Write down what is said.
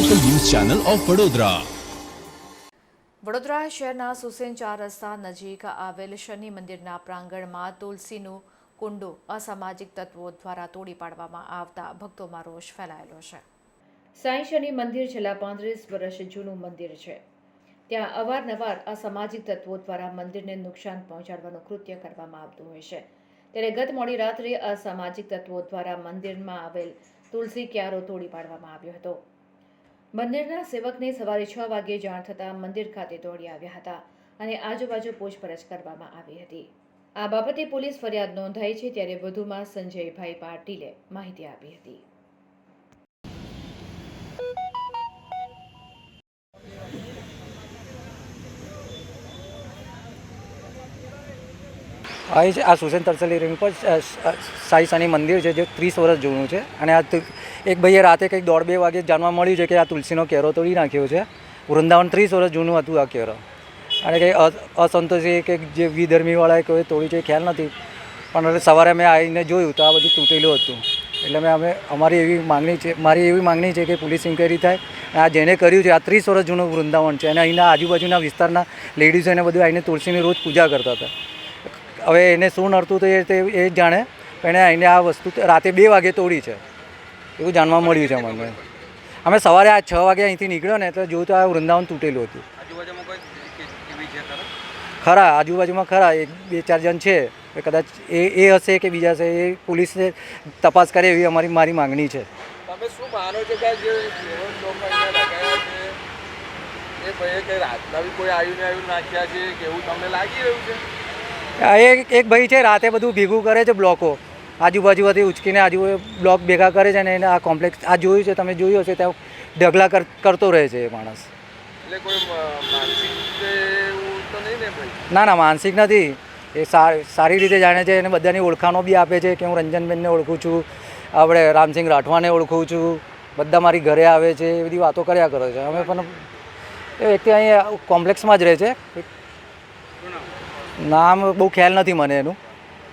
Channel of Vadodara Vadodara શહેરના સુસેન ચાર રસ્તા નજીક આવેલ શનિ મંદિરના પ્રાંગણમાં તુલસીનું કુંડો અસામાજિક તત્વો દ્વારા તોડી પાડવામાં આવતા ભક્તોમાં રોષ ફેલાયેલો છે. સાંઈ શનિ મંદિર છેલ્લા પાંત્રીસ વર્ષ જૂનું મંદિર છે. ત્યાં અવારનવાર અસામાજિક તત્વો દ્વારા મંદિરને નુકસાન પહોંચાડવાનું કૃત્ય કરવામાં આવતું હોય છે. ત્યારે ગત મોડી રાત્રે અસામાજિક તત્વો દ્વારા મંદિરમાં આવેલ તુલસી ક્યારો તોડી પાડવામાં આવ્યો હતો. મંદિરના સેવકને સવારે છ વાગ્યે જાણ થતાં મંદિર ખાતે દોડી આવ્યા હતા અને આજુબાજુ પૂછપરછ કરવામાં આવી હતી. આ બાબતે પોલીસ ફરિયાદ નોંધાઈ છે ત્યારે વધુમાં સંજયભાઈ પાટીલે માહિતી આપી હતી. છે આ સુસેન તરસલી રિંગ પર સાઈ સાની મંદિર છે, જે ત્રીસ વર્ષ જૂનું છે. અને આ એક ભાઈએ રાતે કંઈક દોઢ બે વાગે જાણવા મળ્યું છે કે આ તુલસીનો કેરો તોડી નાખ્યો છે. વૃંદાવન ત્રીસ વર્ષ જૂનું હતું આ કેરો. અને કંઈ અસંતોષી કે જે વિધર્મીવાળાએ કોઈ તોડી છે ખ્યાલ નથી. પણ સવારે મેં આવીને જોયું તો આ બધું તૂટેલું હતું. એટલે મેં અમે અમારી એવી માંગણી છે મારી એવી માંગણી છે કે પોલીસ ઇન્કવાયરી થાય. અને આ જેને કર્યું છે, આ ત્રીસ વર્ષ જૂનું વૃંદાવન છે. અને અહીંના આજુબાજુના વિસ્તારના લેડીઝો એને બધું આવીને તુલસીની રોજ પૂજા કરતા હતા. હવે એને શું નડતું હતું એ તે એ જ જાણે. પણ એને આ વસ્તુ રાતે બે વાગે તોડી છે. એવું જાણવા મળ્યું છે અમને. અમે સવારે આ છ વાગે અહીંથી નીકળ્યો ને એટલે જોયું તો આ વૃંદાવન તૂટેલું હતું. ખરા? આજુબાજુમાં ખરા એક બે ચાર જણ છે. એ કદાચ એ એ હશે કે બીજા હશે એ પોલીસને તપાસ કરે એવી અમારી મારી માંગણી છે. તમે શું માનો છો કે જે છે એ ભાઈએ કંઈ રાતના બી કોઈ આવ્યું ને આવ્યું નાખ્યા છે કે એવું તમને લાગી રહ્યું છે? આ એક એક ભાઈ છે રાતે બધું ભેગું કરે છે બ્લોકો. આજુબાજુમાંથી ઉચકીને આજુ બ્લોક ભેગા કરે છે ને એને આ કોમ્પ્લેક્સ આ જોયું છે તમે જોયું હશે ત્યાં ઢગલા કર કરતો રહે છે એ માણસ. ને ના માનસિક નથી. એ સારી રીતે જાણે છે અને બધાની ઓળખાણો બી આપે છે કે હું રંજનબેનને ઓળખું છું આપણે રામસિંગ રાઠવાને ઓળખું છું બધા મારી ઘરે આવે છે એ બધી વાતો કર્યા કરે છે. અમે પણ એ વ્યક્તિ અહીંયા કોમ્પ્લેક્સમાં જ રહે છે. નામ બહુ ખ્યાલ નથી મને એનું.